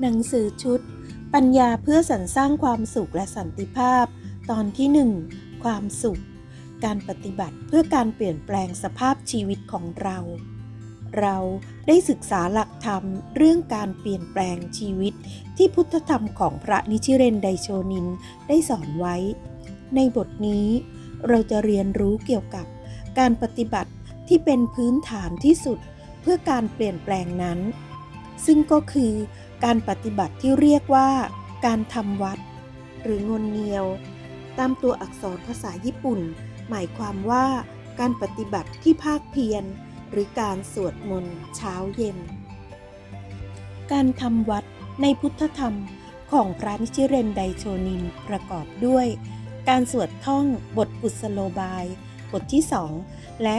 หนังสือชุด ปัญญาเพื่อสรรสร้างความสุขและสันติภาพ ตอนที่หนึ่งความสุข การปฏิบัติเพื่อการเปลี่ยนแปลงสภาพชีวิตของเรา เราได้ศึกษาหลักธรรมเรื่องการเปลี่ยนแปลงชีวิต ที่พุทธธรรมของพระนิชิเรนไดโชนินได้สอนไว้ ในบทนี้ เราจะเรียนรู้เกี่ยวกับการปฏิบัติที่เป็นพื้นฐานที่สุด เพื่อการเปลี่ยนแปลงนั้น ซึ่งก็คือการปฏิบัติที่เรียกว่า การทำวัด หรืองนเงียว ตามตัวอักษรภาษาญี่ปุ่น หมายความว่าการปฏิบัติที่ภาคเพียร หรือการสวดมนต์เช้าเย็น การทำวัดในพุทธธรรมของพระนิชิเรนไดโชนินประกอบด้วย การสวดท่องบทกุศโลบาย บทที่สองและ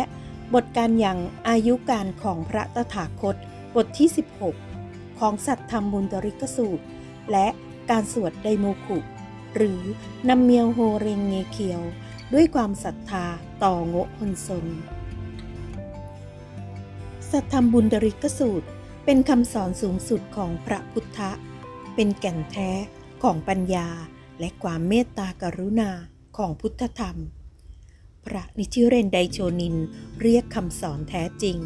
บทการยังอายุการของพระตถาคต บทที่ 16 ของสัตธรรมบุญตริกสูตร และการสวดไดโมคุ หรือนำเมียวโฮเรงเงเคียว ด้วยความศรัทธาต่อโงะฮนซน สัทธรรมบุญดริกสูตร เป็นคำสอนสูงสุดของพระพุทธะ เป็นแก่นแท้ของปัญญาและความเมตตากรุณาของพุทธธรรม พระนิชิเรนไดโชนินเรียกคำสอนแท้จริง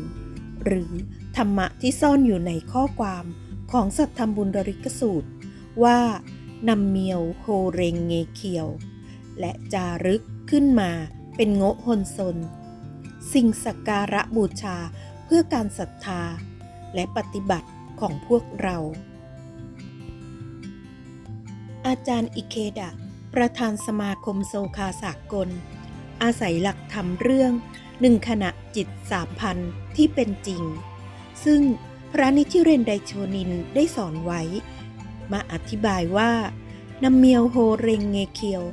หรือธรรมะที่ซ่อนอยู่ในข้อความของสัทธรรมบุญริกสูตร ว่านำเมียวโฮเรงเงเคียว และจารึกขึ้นมาเป็นโงะฮนซน สิ่งสักการะบูชาเพื่อการศรัทธา และปฏิบัติของพวกเรา อาจารย์อิเคดะ ประธานสมาคมโซคาสากล อาศัยหลักธรรมเรื่อง หนึ่งขณะจิตสามพันที่เป็นจริง ซึ่งพระนิชิเรนไดโชนินได้สอนไว้ มาอธิบายว่านำเมียวโฮเรงเงเคียว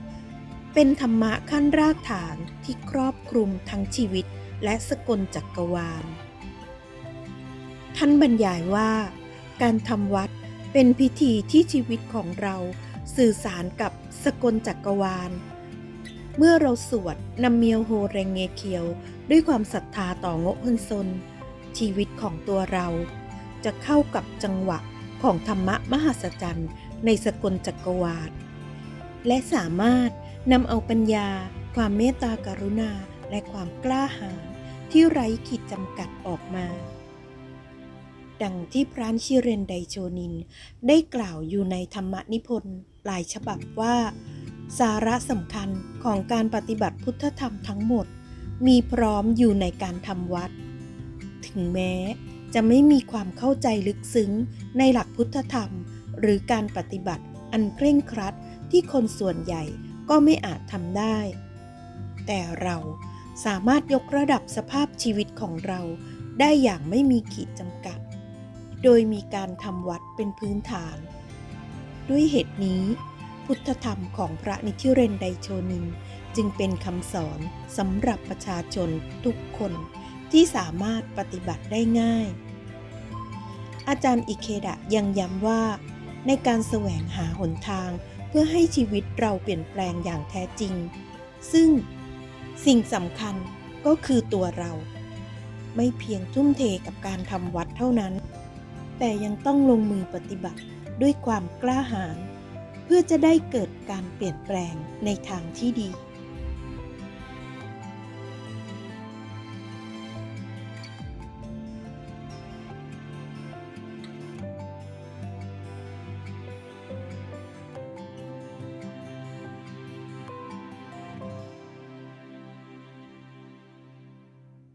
เป็นธรรมะขั้นรากฐานที่ครอบคลุมทั้งชีวิตและสกลจักรวาล ท่านบรรยายว่า การทำวัดเป็นพิธีที่ชีวิตของเราสื่อสารกับสกลจักรวาล เมื่อเราสวดนำเมียวโฮเรงเงเคียว ด้วยความศรัทธาต่อโงะฮุนซน ชีวิตของตัวเรา จะเข้ากับจังหวะของธรรมะมหัศจรรย์ในสกลจักรวาลและสามารถนำเอาปัญญา ความเมตตากรุณา และความกล้าหาญที่ไร้ขีดจำกัดออกมา ดังที่พรานชิเรนไดโชนิน ได้กล่าวอยู่ในธรรมนิพนธ์หลายฉบับว่า สาระสำคัญของการปฏิบัติพุทธธรรมทั้งหมด มีพร้อมอยู่ในการทำวัด ถึงแม้จะไม่มีความเข้าใจลึกซึ้งในหลักพุทธธรรม หรือการปฏิบัติอันเคร่งครัดที่คนส่วนใหญ่ก็ไม่อาจทำได้ แต่เราสามารถยกระดับสภาพชีวิตของเราได้อย่างไม่มีขีดจำกัด โดยมีการทำวัดเป็นพื้นฐาน ด้วยเหตุนี้ พุทธธรรมของพระนิธิเรนไดโชนิน จึงเป็นคำสอนสำหรับประชาชนทุกคนที่สามารถปฏิบัติได้ง่าย อาจารย์อิเคดะยังย้ำว่า ในการแสวงหาหนทางเพื่อให้ชีวิตเราเปลี่ยนแปลงอย่างแท้จริง ซึ่งสิ่งสำคัญก็คือตัวเรา ไม่เพียงทุ่มเทกับการทำวัดเท่านั้น แต่ยังต้องลงมือปฏิบัติด้วยความกล้าหาญ เพื่อจะได้เกิดการเปลี่ยนแปลงในทางที่ดี